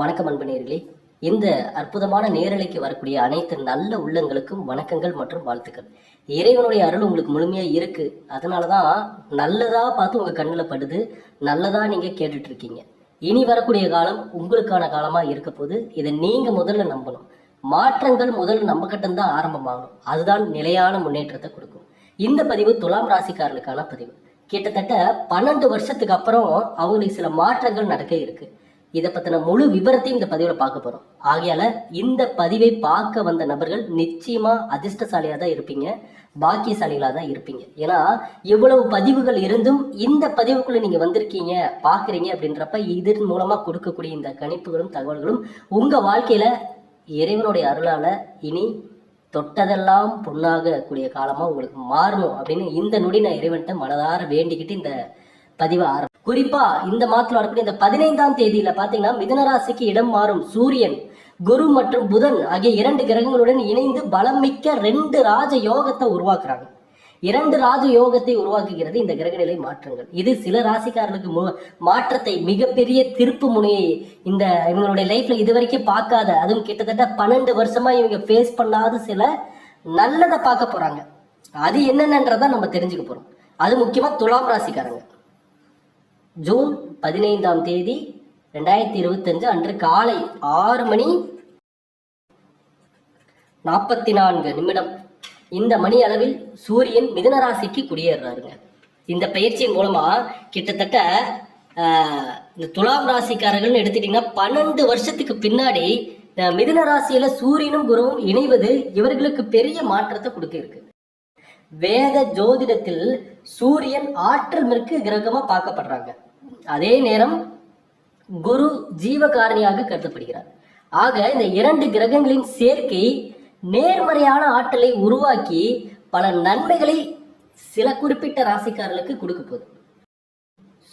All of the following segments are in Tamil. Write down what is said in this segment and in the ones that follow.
வணக்கம் அன்பு இந்த அற்புதமான நேரலைக்கு வரக்கூடிய அனைத்து நல்ல உள்ளங்களுக்கும் வணக்கங்கள் மற்றும் வாழ்த்துக்கள். இறைவனுடைய அருள் உங்களுக்கு முழுமையா இருக்கு. அதனாலதான் நல்லதா பார்த்து உங்க கண்ணில் படுது. நல்லதா நீங்க கேட்டுட்டு இருக்கீங்க இனி வரக்கூடிய காலம் உங்களுக்கான காலமா இருக்க போது இதை நீங்க முதல்ல நம்பணும். மாற்றங்கள் முதல்ல நம்ம கிட்ட ஆரம்பமாகணும். அதுதான் நிலையான முன்னேற்றத்தை கொடுக்கும். இந்த பதிவு துலாம் ராசிக்காரர்களுக்கான பதிவு. கிட்டத்தட்ட பன்னெண்டு வருஷத்துக்கு அப்புறம் அவங்களுக்கு சில மாற்றங்கள் நடக்க இருக்குது இதை பத்தின முழு விவரத்தையும் இந்த பதிவுல பார்க்க போறோம். ஆகையால இந்த பதிவை பார்க்க வந்த நபர்கள் நிச்சயமா அதிர்ஷ்டசாலியா தான் இருப்பீங்க. பாக்கியசாலிகளா தான் இருப்பீங்க. ஏன்னா இவ்வளவு பதிவுகள் இருந்தும் இந்த பதிவுக்குள்ள நீங்க வந்திருக்கீங்க பாக்குறீங்க அப்படின்றப்ப இதன் மூலமா கொடுக்கக்கூடிய இந்த கணிப்புகளும் தகவல்களும் உங்க வாழ்க்கையில இறைவனுடைய அருளால இனி தொட்டதெல்லாம் பொண்ணாக கூடிய காலமா உங்களுக்கு மாறணும் அப்படின்னு இந்த நொடி நான் இறைவன்கிட்ட மனதார வேண்டிக்கிட்டு இந்த பதிவை ஆரம்பி குறிப்பா இந்த மாதத்துல வரக்கூடிய இந்த பதினைந்தாம் தேதியில பாத்தீங்கன்னா மிதனராசிக்கு இடம் மாறும். சூரியன் குரு மற்றும் புதன் ஆகிய இரண்டு கிரகங்களுடன் இணைந்து பலம் மிக்க ரெண்டு ராஜ யோகத்தை உருவாக்குறாங்க. இரண்டு ராஜ யோகத்தை உருவாக்குகிறது இந்த கிரகநிலை மாற்றங்கள். இது சில ராசிக்காரர்களுக்கு மு- மாற்றத்தை மிகப்பெரிய திருப்பு முனையை இந்த இவங்களுடைய லைஃப்ல இதுவரைக்கும் பார்க்காத அதுவும் கிட்டத்தட்ட பன்னெண்டு வருஷமா இவங்க ஃபேஸ் பண்ணாத சில நல்லதை பார்க்க போறாங்க. அது என்னென்னன்றதான் நம்ம தெரிஞ்சுக்க போறோம். அது முக்கியமா துலாம் ராசிக்காரங்க. ஜூன் பதினைந்தாம் தேதி ரெண்டாயிரத்தி இருபத்தஞ்சு அன்று காலை ஆறு மணி நாற்பத்தி நான்கு நிமிடம். இந்த மணி அளவில் சூரியன் மிதுன ராசிக்கு குடியேறாருங்க. இந்த பயிற்சியின் மூலமா கிட்டத்தட்ட ஆஹ், இந்த துலாம் ராசிக்காரர்கள்னு எடுத்துட்டீங்கன்னா பன்னெண்டு வருஷத்துக்கு பின்னாடி மிதுன ராசியில சூரியனும் குருவும் இணைவது இவர்களுக்கு பெரிய மாற்றத்தை கொடுக்க இருக்கு. வேத ஜோதிடத்தில் சூரியன் ஆற்றல் மிக்க கிரகமா பார்க்கப்படுறாங்க. அதே நேரம் குரு ஜீவகாரணியாக கருதப்படுகிறார். ஆக இந்த இரண்டு கிரகங்களின் சேர்க்கை நேர்மறையான ஆற்றலை உருவாக்கி பல நன்மைகளை சில குறிப்பிட்ட ராசிக்காரர்களுக்கு கொடுக்க போகுது.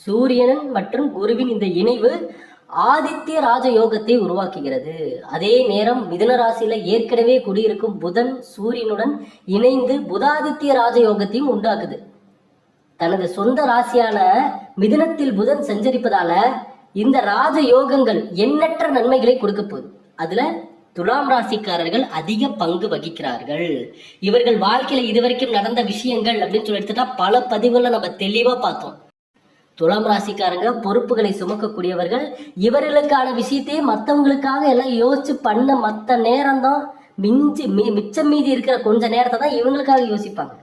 சூரியனன் மற்றும் குருவின் இந்த இணைவு ஆதித்ய ராஜ யோகத்தை உருவாக்குகிறது. அதே நேரம் மிதுன ராசியில ஏற்கனவே குடியிருக்கும் புதன் சூரியனுடன் இணைந்து புதாதித்ய ராஜ யோகத்தையும் உண்டாக்குது. தனது சொந்த ராசியான மிதுனத்தில் புதன் சஞ்சரிப்பதால இந்த ராஜ யோகங்கள் எண்ணற்ற நன்மைகளை கொடுக்க போகுது. அதுல துலாம் ராசிக்காரர்கள் அதிக பங்கு வகிக்கிறார்கள். இவர்கள் வாழ்க்கையில இதுவரைக்கும் நடந்த விஷயங்கள் அப்படின்னு சொல்லி எடுத்துட்டா பல பதிவுகளை நம்ம தெளிவா பார்த்தோம். துலாம் ராசிக்காரங்க பொறுப்புகளை சுமக்கக்கூடியவர்கள். இவர்களுக்கான விஷயத்தையே மற்றவங்களுக்காக எல்லாம் யோசிச்சு பண்ண மற்ற நேரம் தான் மிஞ்சி மி- மிச்சம் மீதி இருக்கிற கொஞ்ச நேரத்தை தான் இவங்களுக்காக யோசிப்பாங்க.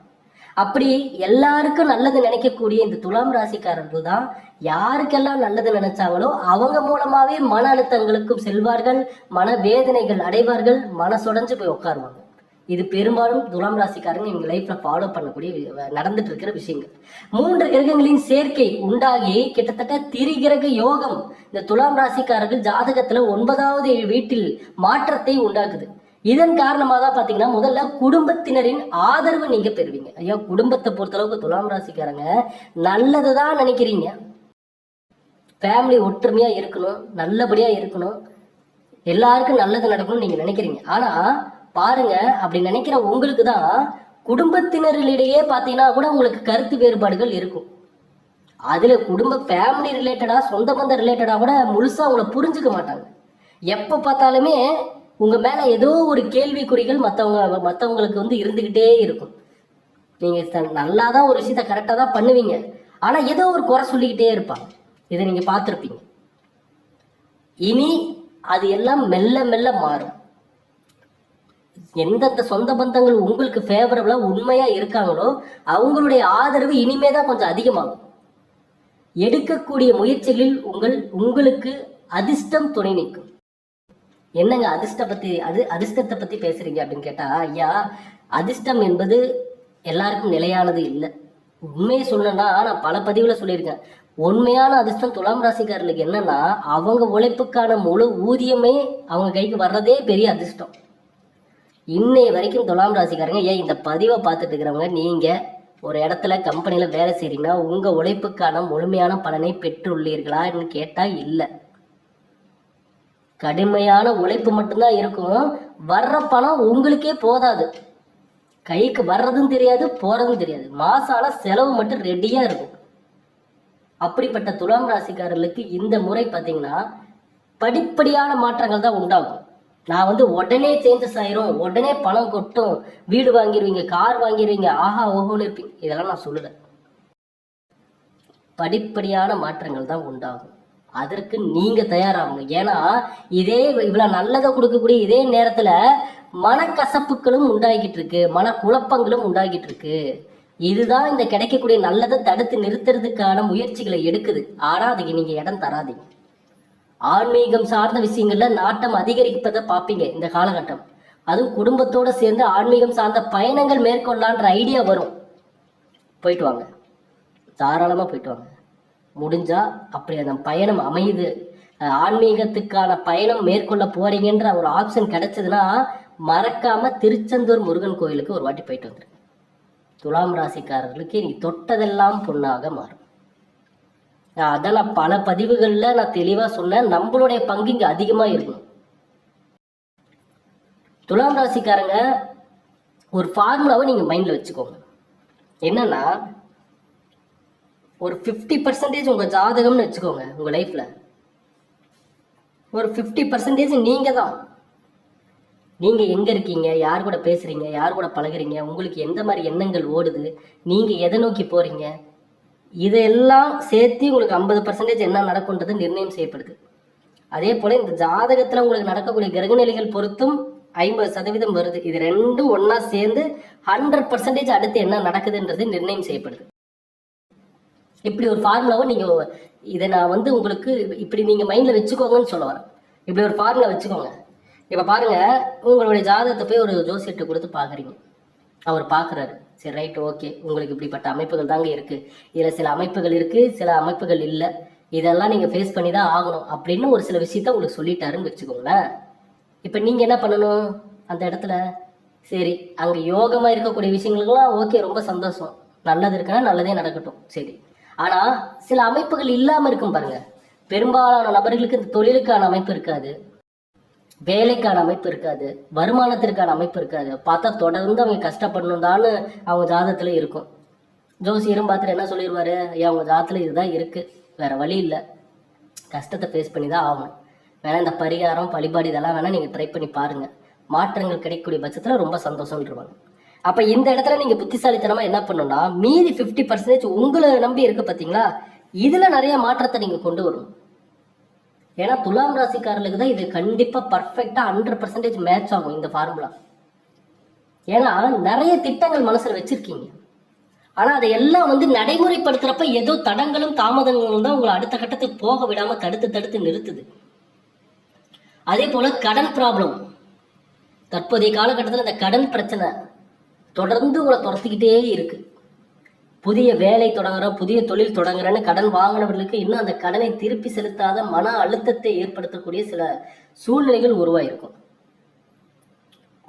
அப்படி எல்லாருக்கும் நல்லது நினைக்கக்கூடிய இந்த துலாம் ராசிக்காரர்கள் தான் யாருக்கெல்லாம் நல்லது நினைச்சாங்களோ அவங்க மூலமாவே மன அழுத்தங்களுக்கும் செல்வார்கள் மன வேதனைகள் அடைவார்கள் மனசுடைஞ்சு போய் உட்காருவாங்க. இது பெரும்பாலும் துலாம் ராசிக்காரங்க எங்க லைஃப்ல ஃபாலோ பண்ணக்கூடிய நடந்துட்டு இருக்கிற விஷயங்கள். மூன்று கிரகங்களின் சேர்க்கை உண்டாகி கிட்டத்தட்ட திரிகிரக யோகம் இந்த துலாம் ராசிக்காரர்கள் ஜாதகத்துல ஒன்பதாவது வீட்டில் மாற்றத்தை உண்டாக்குது. இதன் காரணமாக தான் பாத்தீங்கன்னா முதல்ல குடும்பத்தினரின் ஆதரவு நீங்க பெறுவீங்க. ஐயா குடும்பத்தை பொறுத்தளவுக்கு துலாம் ராசிக்காரங்க நல்லதுதான் நினைக்கிறீங்க. ஃபேமிலி ஒற்றுமையா இருக்கணும் நல்லபடியா இருக்கணும் எல்லாருக்கும் நல்லது நடக்கணும்னு நீங்க நினைக்கிறீங்க. ஆனா பாருங்க அப்படி நினைக்கிற உங்களுக்கு தான் குடும்பத்தினரிடையே பார்த்தீங்கன்னா கூட உங்களுக்கு கருத்து வேறுபாடுகள் இருக்கும். அதில் குடும்ப ஃபேமிலி ரிலேட்டடாக சொந்த பந்த ரிலேட்டடாக கூட முழுசாக உங்களை புரிஞ்சுக்க மாட்டாங்க. எப்போ பார்த்தாலுமே உங்கள் மேலே ஏதோ ஒரு கேள்விக்குறிகள் மற்றவங்க மற்றவங்களுக்கு வந்து இருந்துக்கிட்டே இருக்கும். நீங்கள் நல்லா தான் ஒரு விஷயத்த கரெக்டாக தான் பண்ணுவீங்க. ஆனால் ஏதோ ஒரு குறை சொல்லிக்கிட்டே இருப்பாங்க. இதை நீங்கள் பார்த்துருப்பீங்க. இனி அது எல்லாம் மெல்ல மெல்ல மாறும். எந்தெந்த சொந்த பந்தங்கள் உங்களுக்கு ஃபேவரபிளா உண்மையா இருக்காங்களோ அவங்களுடைய ஆதரவு இனிமே தான் கொஞ்சம் அதிகமாகும். எடுக்கக்கூடிய முயற்சிகளில் உங்கள் உங்களுக்கு அதிர்ஷ்டம் துணை நிற்கும். என்னங்க அதிர்ஷ்ட பத்தி அது அதிர்ஷ்டத்தை பத்தி பேசுறீங்க அப்படின்னு கேட்டா ஐயா அதிர்ஷ்டம் என்பது எல்லாருக்கும் நிலையானது இல்லை. உண்மையை சொல்லணும்னா நான் பல பதிவுல சொல்லியிருக்கேன். உண்மையான அதிர்ஷ்டம் துலாம் ராசிக்காரர்களுக்கு என்னன்னா அவங்க உழைப்புக்கான முழு ஊதியமே அவங்க கைக்கு வர்றதே பெரிய அதிர்ஷ்டம். இன்னைய வரைக்கும் துலாம் ராசிக்காரங்க ஏன் இந்த பதிவை பார்த்துட்டு இருக்கிறவங்க நீங்க ஒரு இடத்துல கம்பெனியில் வேலை செய்றீங்கன்னா உங்க உழைப்புக்கான முழுமையான பலனை பெற்றுள்ளீர்களான்னு கேட்டா இல்லை. கடுமையான உழைப்பு மட்டும்தான் இருக்கும். வர்ற பணம் உங்களுக்கே போதாது. கைக்கு வர்றதும் தெரியாது போறதும் தெரியாது. மாசால செலவு மட்டும் ரெடியா இருக்கும். அப்படிப்பட்ட துலாம் ராசிக்காரர்களுக்கு இந்த முறை பார்த்தீங்கன்னா படிப்படியான மாற்றங்கள் தான் உண்டாகும். நான் வந்து உடனே சேஞ்சஸ் ஆயிரும் உடனே பணம் கொட்டும் வீடு வாங்கிடுவீங்க கார் வாங்கிடுவீங்க ஆஹா ஓஹோன்னு இருப்பீங்க. இதெல்லாம் நான் சொல்லலை. படிப்படியான மாற்றங்கள் தான் உண்டாகும். அதற்கு நீங்க தயாராகணும். ஏன்னா இதே இவ்வளவு நல்லதை கொடுக்கக்கூடிய இதே நேரத்துல மனக்கசப்புகளும் உண்டாகிட்டு இருக்கு மன குழப்பங்களும் உண்டாகிட்டு இருக்கு. இதுதான் இந்த கிடைக்கக்கூடிய நல்லதை தடுத்து நிறுத்துறதுக்கான முயற்சிகளை எடுக்குது. ஆனா அதுக்கு நீங்க இடம் தராதீங்க. ஆன்மீகம் சார்ந்த விஷயங்கள்ல நாட்டம் அதிகரிப்பதை பார்ப்பீங்க இந்த காலகட்டம். அதுவும் குடும்பத்தோட சேர்ந்து ஆன்மீகம் சார்ந்த பயணங்கள் மேற்கொள்ளலான்ற ஐடியா வரும். போயிட்டு வாங்க. தாராளமாக போயிட்டு வாங்க. முடிஞ்சா அப்படி அந்த பயணம் அமையுது. ஆன்மீகத்துக்கான பயணம் மேற்கொள்ள போறீங்கன்ற ஒரு ஆப்ஷன் கிடைச்சதுன்னா மறக்காம திருச்செந்தூர் முருகன் கோயிலுக்கு ஒரு வாட்டி போயிட்டு வந்துருங்க. துலாம் ராசிக்காரர்களுக்கு நீ தொட்டதெல்லாம் பொண்ணாக மாறும். நான் அதான் நான் பல பதிவுகள்ல நான் தெளிவா சொன்னேன் நம்மளுடைய பங்கு இங்க அதிகமா இருக்கணும் துலாம் ராசிக்காரங்க ஒரு ஃபார்முலாவை நீங்க மைண்ட்ல வச்சுக்கோங்க. என்னன்னா ஒரு ஃபிஃப்டி பர்சன்டேஜ் உங்க ஜாதகம்னு வச்சுக்கோங்க உங்க லைஃப்ல ஒரு ஃபிஃப்டி பர்சன்டேஜ் நீங்க தான். நீங்க எங்க இருக்கீங்க யார் கூட பேசுறீங்க யார் கூட பழகுறீங்க உங்களுக்கு எந்த மாதிரி எண்ணங்கள் ஓடுது நீங்க எதை நோக்கி போறீங்க இதெல்லாம் சேர்த்து உங்களுக்கு ஐம்பது பர்சன்டேஜ் என்ன நடக்கும்ன்றது நிர்ணயம் செய்யப்படுது. அதே போல இந்த ஜாதகத்துல உங்களுக்கு நடக்கக்கூடிய கிரகநிலைகள் பொறுத்தும் ஐம்பது சதவீதம் வருது. இது ரெண்டும் ஒன்றா சேர்ந்து ஹண்ட்ரட் பர்சன்டேஜ் அடுத்து என்ன நடக்குதுன்றது நிர்ணயம் செய்யப்படுது. இப்படி ஒரு ஃபார்முலாவை நீங்க இதை நான் வந்து உங்களுக்கு இப்படி நீங்க மைண்ட்ல வச்சுக்கோங்கன்னு சொல்ல வரேன். இப்படி ஒரு ஃபார்முலா வச்சுக்கோங்க. இப்ப பாருங்க உங்களுடைய ஜாதகத்தை போய் ஒரு ஜோசியர்கிட்ட கொடுத்து பாக்குறீங்க அவர் பார்க்குறாரு சரி ரைட் ஓகே உங்களுக்கு இப்படிப்பட்ட அமைப்புகள் தாங்க இருக்குது இதில் சில அமைப்புகள் இருக்குது சில அமைப்புகள் இல்லை. இதெல்லாம் நீங்கள் ஃபேஸ் பண்ணி தான் ஆகணும் அப்படின்னு ஒரு சில விஷயத்த உங்களுக்கு சொல்லிட்டாருன்னு வச்சுக்கோங்களேன். இப்போ நீங்கள் என்ன பண்ணணும் அந்த இடத்துல? சரி அங்கே யோகமாக இருக்கக்கூடிய விஷயங்களுக்கெல்லாம் ஓகே ரொம்ப சந்தோஷம். நல்லது இருக்குன்னா நல்லதே நடக்கட்டும். சரி. ஆனால் சில அமைப்புகள் இல்லாமல் இருக்கும் பாருங்கள் பெரும்பாலான நபர்களுக்கு இந்த தொழிலுக்கான அமைப்பு இருக்காது. வேலைக்கான அமைப்பு இருக்காது வருமானத்திற்கான அமைப்பு இருக்காது. பார்த்தா தொடர்ந்து அவங்க கஷ்டப்படணும் தான் அவங்க ஜாதத்துல இருக்கும். ஜோசியரும் பார்த்துட்டு என்ன சொல்லிடுவாரு ஐயா அவங்க ஜாதத்துல இதுதான் இருக்கு. வேற வழி இல்லை. கஷ்டத்தை ஃபேஸ் பண்ணி தான் ஆகணும். வேணா இந்த பரிகாரம் வழிபாடு இதெல்லாம் வேணா நீங்க ட்ரை பண்ணி பாருங்க. மாற்றங்கள் கிடைக்கக்கூடிய பட்சத்துல ரொம்ப சந்தோஷம்ன்றவாங்க. அப்ப இந்த இடத்துல நீங்க புத்திசாலித்தனமா என்ன பண்ணணும்னா மீதி 50% பர்சன்டேஜ் உங்களை நம்பி இருக்கு பாத்தீங்களா? இதுல நிறைய மாற்றத்தை நீங்க கொண்டு வரணும். ஏன்னா துலாம் ராசிக்காரர்களுக்கு தான் இது கண்டிப்பாக பர்ஃபெக்டாக ஹண்ட்ரட் பர்சன்டேஜ் மேட்ச் ஆகும் இந்த ஃபார்முலா ஏன்னா நிறைய திட்டங்கள் மனசில் வச்சுருக்கீங்க. ஆனால் அதை எல்லாம் வந்து நடைமுறைப்படுத்துகிறப்ப ஏதோ தடங்களும் தாமதங்களும் தான் உங்களை அடுத்த கட்டத்துக்கு போக விடாமல் தடுத்து தடுத்து நிறுத்துது. அதே போல் கடன் ப்ராப்ளம் தற்போதைய காலகட்டத்தில் இந்த கடன் பிரச்சனை தொடர்ந்து உங்களை துரத்திக்கிட்டே இருக்குது புதிய வேலை தொடங்குறோம் புதிய தொழில் தொடங்குறேன்னு கடன் வாங்கினவர்களுக்கு இன்னும் அந்த கடனை திருப்பி செலுத்தாத மன அழுத்தத்தை ஏற்படுத்தக்கூடிய சில சூழ்நிலைகள் உருவாயிருக்கும்.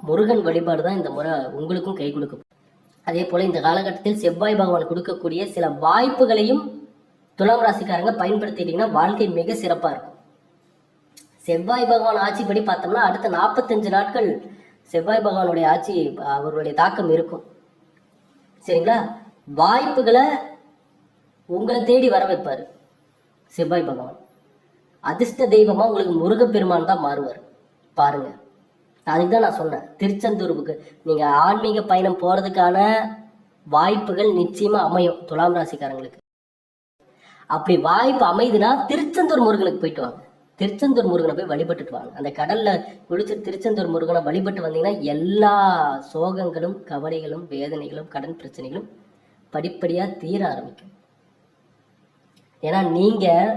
முருகன் வழிபாடு தான் இந்த முறை உங்களுக்கும் கை கொடுக்கும் அதே போல இந்த காலகட்டத்தில் செவ்வாய் பகவான் கொடுக்கக்கூடிய சில வாய்ப்புகளையும் துலாம் ராசிக்காரங்க பயன்படுத்திட்டீங்கன்னா வாழ்க்கை மிக சிறப்பா இருக்கும். செவ்வாய் பகவான் ஆட்சிப்படி பார்த்தோம்னா அடுத்த நாற்பத்தஞ்சு நாட்கள் செவ்வாய் பகவானுடைய ஆட்சி அவருடைய தாக்கம் இருக்கும். சரிங்களா? வாய்ப்புகளை உங்களை தேடி வர வைப்பார். செவ்வாய் பகவான். அதிர்ஷ்ட தெய்வமாக உங்களுக்கு முருகப்பெருமான் தான் மாறுவார். பாருங்க. அதுக்கு தான் நான் சொன்னேன். திருச்செந்தூருக்கு நீங்கள் ஆன்மீக பயணம் போகிறதுக்கான வாய்ப்புகள் நிச்சயமாக அமையும் துலாம் ராசிக்காரங்களுக்கு. அப்படி வாய்ப்பு அமைதுன்னா திருச்செந்தூர் முருகனுக்கு போயிட்டு வாங்க. திருச்செந்தூர் முருகனை போய் வழிபட்டுட்டு வாங்க. அந்த கடல்ல குளிச்சு திருச்செந்தூர் முருகனை வழிபட்டு வந்தீங்கன்னா எல்லா சோகங்களும் கவலைகளும் வேதனைகளும் கடன் பிரச்சனைகளும் படிப்படியாக தீர ஆரம்பிக்கும். ஏன்னா நீங்கள்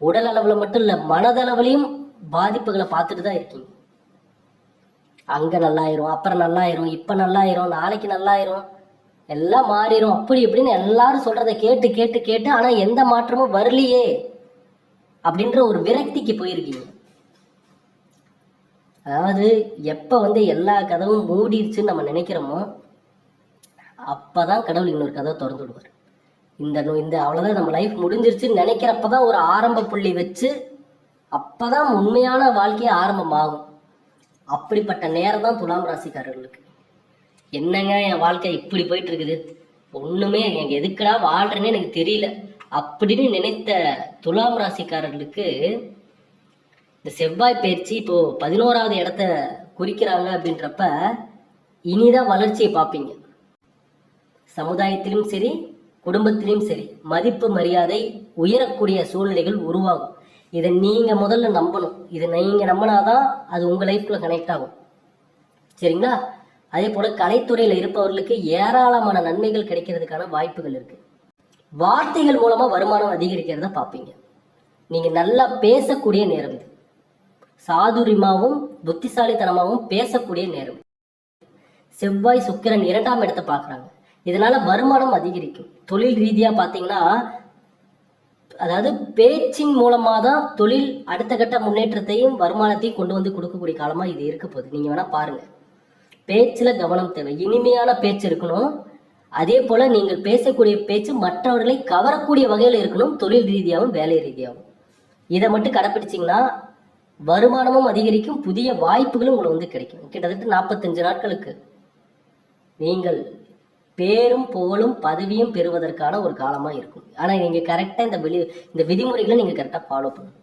உடல் அளவில் மட்டும் இல்லை மனதளவுலையும் பாதிப்புகளை பார்த்துட்டு தான் இருக்கீங்க. அங்கே நல்லாயிரும் அப்புறம் நல்லாயிரும் இப்போ நல்லாயிரும் நாளைக்கு நல்லாயிரும் எல்லாம் மாறிடும் அப்படி இப்படின்னு எல்லாரும் சொல்கிறத கேட்டு கேட்டு கேட்டு ஆனால் எந்த மாற்றமும் வரலையே அப்படின்ற ஒரு விரக்திக்கு போயிருக்கீங்க. அதாவது எப்போ வந்து எல்லா கதவும் மூடிடுச்சுன்னு நம்ம நினைக்கிறோமோ அப்போ தான் கடவுள் இன்னொரு கதவை திறந்து விடுவார். இந்த நோ- இந்த அவ்வளோதான் நம்ம லைஃப் முடிஞ்சிருச்சுன்னு நினைக்கிறப்பதான் ஒரு ஆரம்ப புள்ளி வச்சு அப்போ தான் உண்மையான வாழ்க்கையே ஆரம்பமாகும். அப்படிப்பட்ட நேரம் தான் துலாம் ராசிக்காரர்களுக்கு. என்னங்க என் வாழ்க்கை இப்படி போயிட்டு இருக்குது ஒண்ணுமே எனக்கு எதுக்குடா வாழ்றேன்னு எனக்கு தெரியல. அப்படின்னு நினைத்த துலாம் ராசிக்காரர்களுக்கு இந்த செவ்வாய் பயிற்சி இப்போ பதினோராவது இடத்த குறிக்கிறாங்க அப்படின்றப்ப இனிதான் வளர்ச்சியை பார்ப்பீங்க. சமுதாயத்திலும் சரி குடும்பத்திலும் சரி மதிப்பு மரியாதை உயரக்கூடிய சூழ்நிலைகள் உருவாகும். இதை நீங்க முதல்ல நம்பணும். இதை நீங்க நம்பினாதான் அது உங்க லைஃப்ல கனெக்ட் ஆகும். சரிங்களா? அதே போல கலைத்துறையில இருப்பவர்களுக்கு ஏராளமான நன்மைகள் கிடைக்கிறதுக்கான வாய்ப்புகள் இருக்கு. வார்த்தைகள் மூலமா வருமானம் அதிகரிக்கிறத பார்ப்பீங்க. நீங்க நல்லா பேசக்கூடிய நேரம் இது. சாதுரியமாகவும் புத்திசாலித்தனமாகவும் பேசக்கூடிய நேரம் செவ்வாய் சுக்கிரன் இரண்டாம் இடத்தை பார்க்குறாங்க. இதனால வருமானம் அதிகரிக்கும். தொழில் ரீதியா பார்த்தீங்கன்னா அதாவது பேச்சின் மூலமா தான் தொழில் அடுத்த கட்ட முன்னேற்றத்தையும் வருமானத்தையும் கொண்டு வந்து கொடுக்கக்கூடிய காலமா இது இருக்க போகுது. நீங்க வேணா பாருங்க. பேச்சுல கவனம் தேவை. இனிமையான பேச்சு இருக்கணும். அதே போல நீங்கள் பேசக்கூடிய பேச்சு மற்றவர்களை கவரக்கூடிய வகையில் இருக்கணும். தொழில் ரீதியாகவும் வேலை ரீதியாகவும். இதை மட்டும் கடைப்பிடிச்சிங்கன்னா வருமானமும் அதிகரிக்கும். புதிய வாய்ப்புகளும் உங்களுக்கு வந்து கிடைக்கும். கிட்டத்தட்ட நாற்பத்தஞ்சு நாட்களுக்கு நீங்கள் பேரும் புகழும் பதவியும் பெறுவதற்கான ஒரு காலமா இருக்கும். ஆனா நீங்க கரெக்டா இந்த வெளி இந்த விதிமுறைகளை நீங்க கரெக்டா ஃபாலோ பண்ணணும்.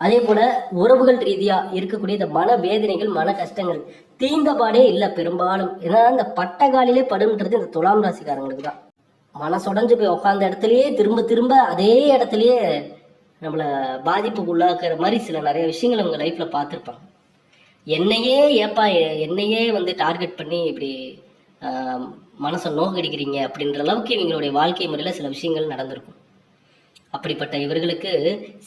அதே போல உறவுகள் ரீதியா இருக்கக்கூடிய இந்த மன வேதனைகள் மன கஷ்டங்கள் தீந்தபாடே இல்லை பெரும்பாலும். ஏன்னா இந்த பட்டகாலிலே படுன்றது இந்த துலாம் ராசிக்காரங்களுக்கு தான். மனசுடைஞ்சு போய் உட்காந்த இடத்துலயே திரும்ப திரும்ப அதே இடத்துலயே நம்மளை பாதிப்புக்கு உள்ளாக்குற மாதிரி சில நிறைய விஷயங்கள் அவங்க லைஃப்ல பார்த்துருப்பாங்க. என்னையே ஏப்பா என்னையே வந்து டார்கெட் பண்ணி இப்படி மனசை நோக்கடிக்கிறீங்க அப்படின்ற அளவுக்கு இவங்களுடைய வாழ்க்கை முறையில் சில விஷயங்கள் நடந்திருக்கும். அப்படிப்பட்ட இவர்களுக்கு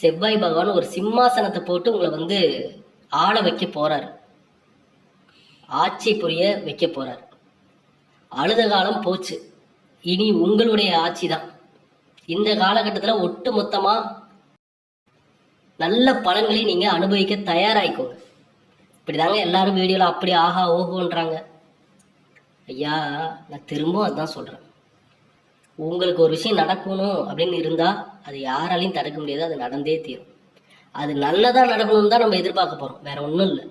செவ்வாய் பகவான் ஒரு சிம்மாசனத்தை போட்டு உங்களை வந்து ஆள வைக்க போறாரு. ஆட்சி புரிய வைக்க போறார். அழுத காலம் போச்சு. இனி உங்களுடைய ஆட்சி தான். இந்த காலகட்டத்தில் ஒட்டு மொத்தமா நல்ல பலன்களை நீங்க அனுபவிக்க தயாராயிக்கோங்க. இப்படிதாங்க எல்லாரும் வீடியோல அப்படி ஆஹா ஓஹோன்றாங்க. ஐயா நான் திரும்பவும் அதுதான் சொல்கிறேன் உங்களுக்கு ஒரு விஷயம் நடக்கணும் அப்படின்னு இருந்தால் அது யாராலையும் தடுக்க முடியாது அது நடந்தே தீரும். அது நல்லதாக நடக்கணும்னு தான் நம்ம எதிர்பார்க்க போகிறோம் வேற ஒன்றும் இல்லை.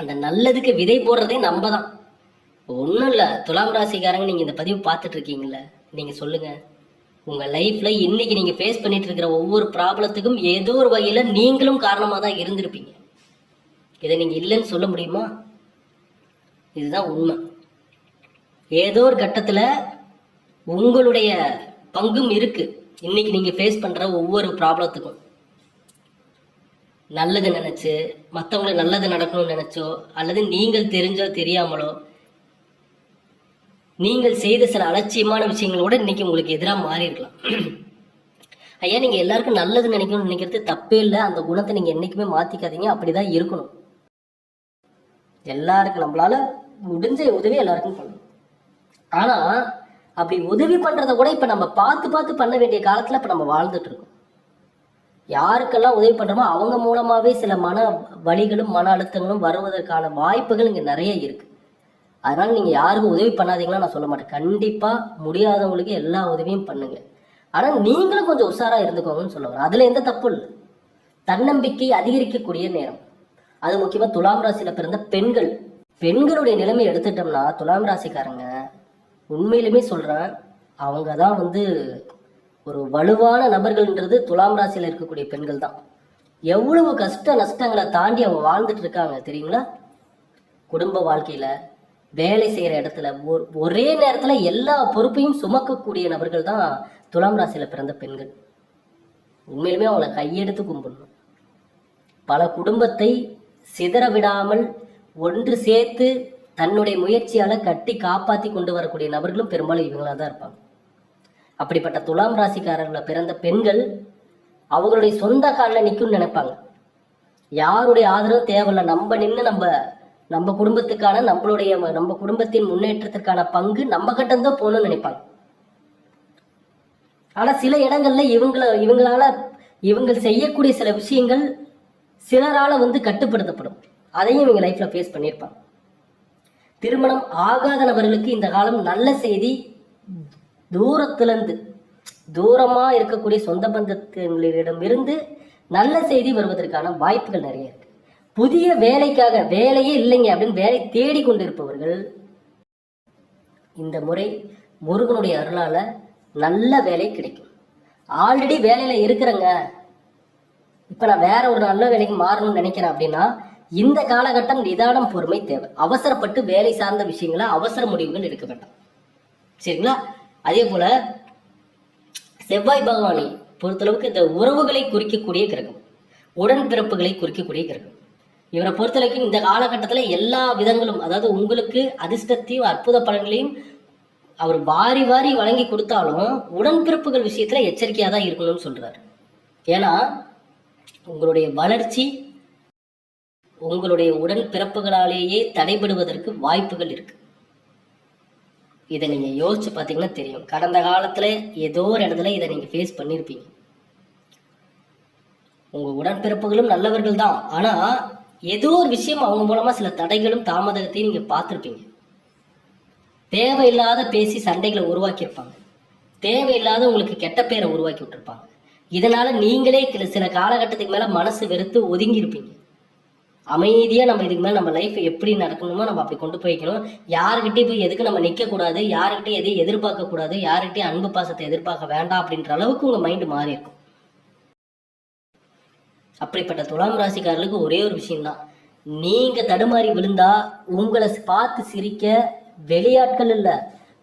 அந்த நல்லதுக்கு விதை போடுறதே நம்ம தான். ஒன்றும் இல்லை. துலாம் ராசிக்காரங்க நீங்கள் இந்த பதிவு பார்த்துட்டு இருக்கீங்கள நீங்கள் சொல்லுங்கள் உங்கள் லைஃப்பில் இன்றைக்கி நீங்கள் ஃபேஸ் பண்ணிட்டு இருக்கிற ஒவ்வொரு ப்ராப்ளத்துக்கும் ஏதோ ஒரு வகையில் நீங்களும் காரணமாக தான் இருந்திருப்பீங்க. இதை நீங்கள் இல்லைன்னு சொல்ல முடியுமா? இதுதான் உண்மை. ஏதோ ஒரு கட்டத்தில் உங்களுடைய பங்கும் இருக்கு. இன்னைக்கு நீங்கள் ஃபேஸ் பண்ணுற ஒவ்வொரு ப்ராப்ளத்துக்கும் நல்லது நினைச்சு மற்றவங்களுக்கு நல்லது நடக்கணும்னு நினைச்சோ அல்லது நீங்கள் தெரிஞ்சோ தெரியாமலோ நீங்கள் செய்த சில அலட்சியமான விஷயங்களோட இன்னைக்கு உங்களுக்கு எதிராக மாறி இருக்கலாம். ஐயா நீங்க எல்லாருக்கும் நல்லது நினைக்கணும்னு நினைக்கிறது தப்பே இல்லை. அந்த குணத்தை நீங்க என்னைக்குமே மாத்திக்காதீங்க. அப்படிதான் இருக்கணும். எல்லாருக்கும் நம்மளால முடிஞ்ச உதவி எல்லாருக்கும் பண்ணணும். ஆனா அப்படி உதவி பண்றத கூட இப்ப நம்ம பார்த்து பார்த்து பண்ண வேண்டிய காலத்துல இப்ப நம்ம வாழ்ந்துட்டு இருக்கோம். யாருக்கெல்லாம் உதவி பண்றோமோ அவங்க மூலமாவே சில மன வழிகளும் மன அழுத்தங்களும் வருவதற்கான வாய்ப்புகள் இங்க நிறைய இருக்கு. அதனால நீங்க யாருக்கும் உதவி பண்ணாதீங்களா நான் சொல்ல மாட்டேன். கண்டிப்பா முடியாதவங்களுக்கு எல்லா உதவியும் பண்ணுங்க. ஆனா நீங்களும் கொஞ்சம் உஷாரா இருந்துக்கோங்கன்னு சொல்ல வரேன். அதுல எந்த தப்பு இல்லை. தன்னம்பிக்கை அதிகரிக்கக்கூடிய நேரம். அது முக்கியமா துலாம் ராசியில பிறந்த பெண்கள். பெண்களுடைய நிலைமை எடுத்துட்டோம்னா துலாம் ராசிக்காரங்க உண்மையிலுமே சொல்கிறேன் அவங்க தான் வந்து ஒரு வலுவான நபர்கள்ன்றது துலாம் ராசியில் இருக்கக்கூடிய பெண்கள் தான். எவ்வளவு கஷ்ட நஷ்டங்களை தாண்டி அவங்க வாழ்ந்துட்டு இருக்காங்க தெரியுங்களா? குடும்ப வாழ்க்கையில் வேலை செய்கிற இடத்துல ஒரே நேரத்தில் எல்லா பொறுப்பையும் சுமக்கக்கூடிய நபர்கள் தான் துலாம் ராசியில் பிறந்த பெண்கள். உண்மையிலுமே அவங்கள கையெடுத்து கும்பிடணும். பல குடும்பத்தை சிதற விடாமல் ஒன்று சேர்த்து தன்னுடைய முயற்சியால் கட்டி காப்பாற்றி கொண்டு வரக்கூடிய நபர்களும் பெரும்பாலும் இவங்களா தான் இருப்பாங்க. அப்படிப்பட்ட துலாம் ராசிக்காரர்கள பிறந்த பெண்கள் அவங்களுடைய சொந்த காலில் நிற்கும்னு நினைப்பாங்க. யாருடைய ஆதரவும் தேவையில்லை. நம்ம நின்று நம்ம நம்ம குடும்பத்துக்கான நம்மளுடைய நம்ம குடும்பத்தின் முன்னேற்றத்திற்கான பங்கு நம்ம கிட்டதான் போகணும்னு நினைப்பாங்க. ஆனால் சில இடங்கள்ல இவங்கள இவங்களால இவங்க செய்யக்கூடிய சில விஷயங்கள் சிலரால் வந்து கட்டுப்படுத்தப்படும். அதையும் இவங்க லைஃப்பில் ஃபேஸ் பண்ணியிருப்பாங்க. திருமணம் ஆகாத நபர்களுக்கு இந்த காலம் நல்ல செய்தி. தூரத்திலிருந்து தூரமா இருக்கக்கூடிய சொந்த பந்தத்தினரிடமிருந்து நல்ல செய்தி வருவதற்கான வாய்ப்புகள் நிறைய இருக்கு. புதிய வேலைக்காக வேலையே இல்லைங்க அப்படின்னு வேலை தேடி கொண்டிருப்பவர்கள் இந்த முறை முருகனுடைய அருளால நல்ல வேலை கிடைக்கும். ஆல்ரெடி வேலையில இருக்கிறங்க. இப்போ நான் வேற ஒரு நல்ல வேலைக்கு மாறணும்னு நினைக்கிறேன் அப்படின்னா இந்த காலகட்டம் நிதானம் பொறுமை தேவை. அவசரப்பட்டு வேலை சார்ந்த விஷயங்களை அவசர முடிவுகள் எடுக்க வேண்டாம். சரிங்களா? அதே போல செவ்வாய் பகவானை பொறுத்தளவுக்கு இந்த உறவுகளை குறிக்கக்கூடிய கிரகம் உடன்பிறப்புகளை குறிக்கக்கூடிய கிரகம். இவரை பொறுத்தளவுக்கு இந்த காலகட்டத்தில் எல்லா விதங்களும் அதாவது உங்களுக்கு அதிர்ஷ்டத்தையும் அற்புத பலன்களையும் அவர் வாரி வாரி வழங்கி கொடுத்தாலும் உடன்பிறப்புகள் விஷயத்துல எச்சரிக்கையாக தான் இருக்கணும்னு சொல்றாரு. ஏன்னா உங்களுடைய வளர்ச்சி உங்களுடைய உடன்பிறப்புகளாலேயே தடைபடுவதற்கு வாய்ப்புகள் இருக்கு. இதை நீங்க யோசிச்சு பார்த்தீங்கன்னா தெரியும். கடந்த காலத்துல ஏதோ ஒரு இடத்துல இதை நீங்க ஃபேஸ் பண்ணியிருப்பீங்க உங்க உடன்பிறப்புகளும் நல்லவர்கள் தான். ஆனா ஏதோ ஒரு விஷயம் அவங்க மூலமா சில தடைகளும் தாமதத்தையும் நீங்க பார்த்துருப்பீங்க. தேவையில்லாத பேசி சண்டைகளை உருவாக்கியிருப்பாங்க. தேவையில்லாத உங்களுக்கு கெட்ட பேரை உருவாக்கி விட்டுருப்பாங்க. இதனால நீங்களே சில காலகட்டத்துக்கு மேல மனசு வெறுத்து ஒதுங்கி இருப்பீங்க அமைதியாக நம்ம இதுக்கு மேலே நம்ம லைஃப் எப்படி நடக்கணுமோ நம்ம அப்படி கொண்டு போய்க்கணும் யாருக்கிட்டே போய் எதுக்கு நம்ம நிற்கக்கூடாது கூடாது? எதையும் எதிர்பார்க்கக்கூடாது யாருக்கிட்டே அன்பு பாசத்தை எதிர்பார்க்க வேண்டாம் அப்படின்ற அளவுக்கு உங்கள் மைண்டு மாறி இருக்கும். அப்படிப்பட்ட துலாம் ராசிக்காரர்களுக்கு ஒரே ஒரு விஷயம்தான். நீங்கள் தடுமாறி விழுந்தா உங்களை பார்த்து சிரிக்க வெளியாட்கள் இல்லை.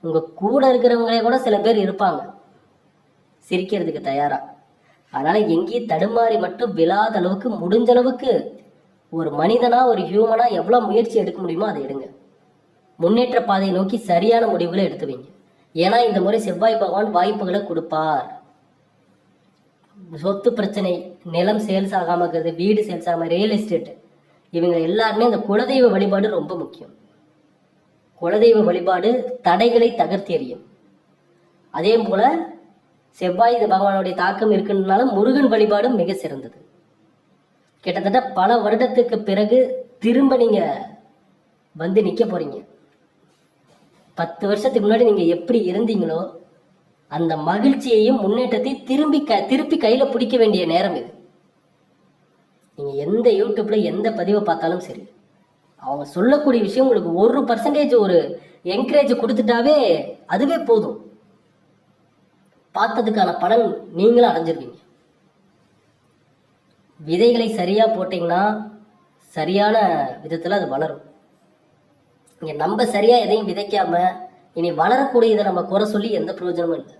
உங்கள் கூட இருக்கிறவங்களே கூட சில பேர் இருப்பாங்க. சிரிக்கிறதுக்கு தயாராக அதனால் எங்கேயும் தடுமாறி மட்டும் விழாத அளவுக்கு முடிஞ்ச அளவுக்கு ஒரு மனிதனா ஒரு ஹியூமனா எவ்வளோ முயற்சி எடுக்க முடியுமோ அதை எடுங்க. முன்னேற்ற பாதையை நோக்கி சரியான முடிவுகளை எடுத்து வைங்க. ஏன்னா இந்த முறை செவ்வாய் பகவான் வாய்ப்புகளை கொடுப்பார். சொத்து பிரச்சனை நிலம் சேல்ஸ் ஆகாம இருக்கிறது வீடு சேல்ஸ் ஆகாம ரியல் எஸ்டேட் இவங்க எல்லாருமே இந்த குலதெய்வ வழிபாடு ரொம்ப முக்கியம். குலதெய்வ வழிபாடு தடைகளை தகர்த்தி எறியும். அதே போல செவ்வாய் பகவானுடைய தாக்கம் இருக்குன்றனால முருகன் வழிபாடும் மிக சிறந்தது. கிட்டத்தட்ட பல வருடத்துக்கு பிறகு திரும்ப நீங்க வந்து நிக்க போறீங்க. பத்து வருஷத்துக்கு முன்னாடி நீங்க எப்படி இருந்தீங்களோ அந்த மகிழ்ச்சியையும் முன்னேற்றத்தையும் திரும்பி க திருப்பி கையில பிடிக்க வேண்டிய நேரம் இது. நீங்க எந்த யூடியூப்ல எந்த பதிவை பார்த்தாலும் சரி அவங்க சொல்லக்கூடிய விஷயம் உங்களுக்கு ஒரு பர்சன்டேஜ் ஒரு என்கரேஜ் கொடுத்துட்டாவே அதுவே போதும். பார்த்ததுக்கான பலன் நீங்களும் அடைஞ்சிருவீங்க. விதைகளை சரியாக போட்டிங்கன்னா சரியான விதத்தில் அது வளரும். இங்கே நம்ம சரியாக எதையும் விதைக்காமல் இனி வளரக்கூடியதை நம்ம குறை சொல்லி எந்த பிரயோஜனமும் இல்லை.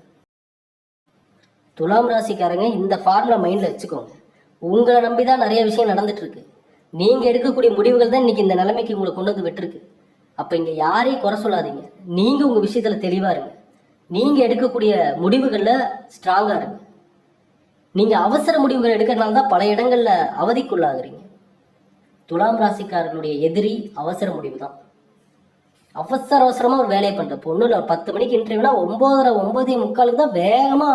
துலாம் ராசிக்காரங்க இந்த ஃபார்முலா மைண்டில் வச்சுக்கோங்க. உங்களை நம்பி தான் நிறைய விஷயம் நடந்துட்டு இருக்கு. எடுக்கக்கூடிய முடிவுகள் தான் இன்னைக்கு இந்த நிலைமைக்கு உங்களை கொண்டு வந்து விட்டுருக்கு. அப்போ இங்கே யாரையும் குறை சொல்லாதீங்க. நீங்கள் உங்கள் விஷயத்தில் தெளிவாக இருங்க. நீங்கள் எடுக்கக்கூடிய முடிவுகளில் ஸ்ட்ராங்காக இருங்க. நீங்க அவசர முடிவுகள் எடுக்கிறனால தான் பல இடங்கள்ல அவதிக்குள்ளாகுறீங்க. துலாம் ராசிக்காரர்களுடைய எதிரி அவசர முடிவு தான். அவசர அவசரமா ஒரு வேலையை பண்ற பொண்ணு இல்லை பத்து மணிக்கு இன்டர்வியூனா ஒன்பதரை ஒன்பதே முக்காலுக்கு தான் வேகமா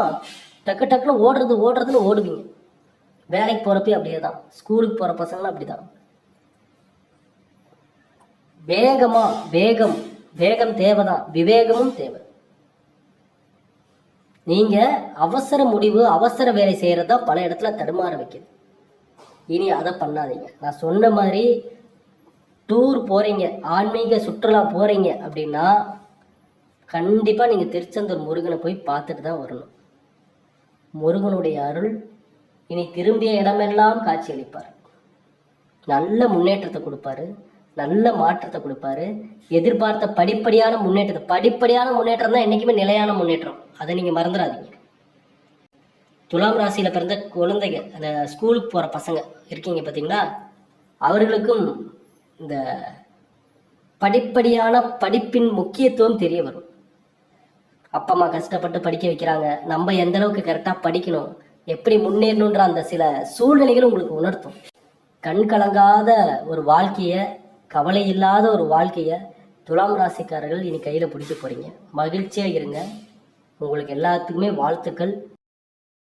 டக்கு டக்குன்னு ஓடுறது ஓடுறதுன்னு ஓடுவீங்க. வேலைக்கு போறப்ப அப்படியே தான். ஸ்கூலுக்கு போற பசங்களும் அப்படிதான். வேகமா வேகம் வேகம் தேவைதான். விவேகமும் தேவை. நீங்க அவசர முடிவு அவசர வேலை செய்யறதா பல இடத்துல தடுமாற வைக்குது. இனி அதை பண்ணாதீங்க. நான் சொன்ன மாதிரி டூர் போறீங்க ஆன்மீக சுற்றுலா போறீங்க அப்படின்னா கண்டிப்பாக நீங்கள் திருச்செந்தூர் முருகனை போய் பார்த்துட்டு தான் வரணும். முருகனுடைய அருள் இனி திரும்பிய இடமெல்லாம் காட்சியளிப்பார். நல்ல முன்னேற்றத்தை கொடுப்பாரு நல்ல மாற்றத்தை கொடுப்பாரு. எதிர்பார்த்த படிப்படியான முன்னேற்றத்தை படிப்படியான முன்னேற்றம் தான் என்றைக்குமே நிலையான முன்னேற்றம். அதை நீங்கள் மறந்துடாதீங்க. துலாம் ராசியில் பிறந்த குழந்தைங்க அந்த ஸ்கூலுக்கு போகிற பசங்க இருக்கீங்க பார்த்தீங்களா அவர்களுக்கும் இந்த படிப்படியான படிப்பின் முக்கியத்துவம் தெரிய வரும். அப்பா அம்மா கஷ்டப்பட்டு படிக்க வைக்கிறாங்க. நம்ம எந்த அளவுக்கு கரெக்டாக படிக்கணும்? எப்படி முன்னேறணுன்ற அந்த சில சூழ்நிலைகள் உங்களுக்கு உணர்த்தும். கண் கலங்காத ஒரு வாழ்க்கையை கவலை இல்லாத ஒரு வாழ்க்கையை துலாம் ராசிக்காரர்கள் இனி கையில் பிடிக்க போகிறீங்க மகிழ்ச்சியாக இருங்க. உங்களுக்கு எல்லாத்துக்குமே வாழ்த்துக்கள்.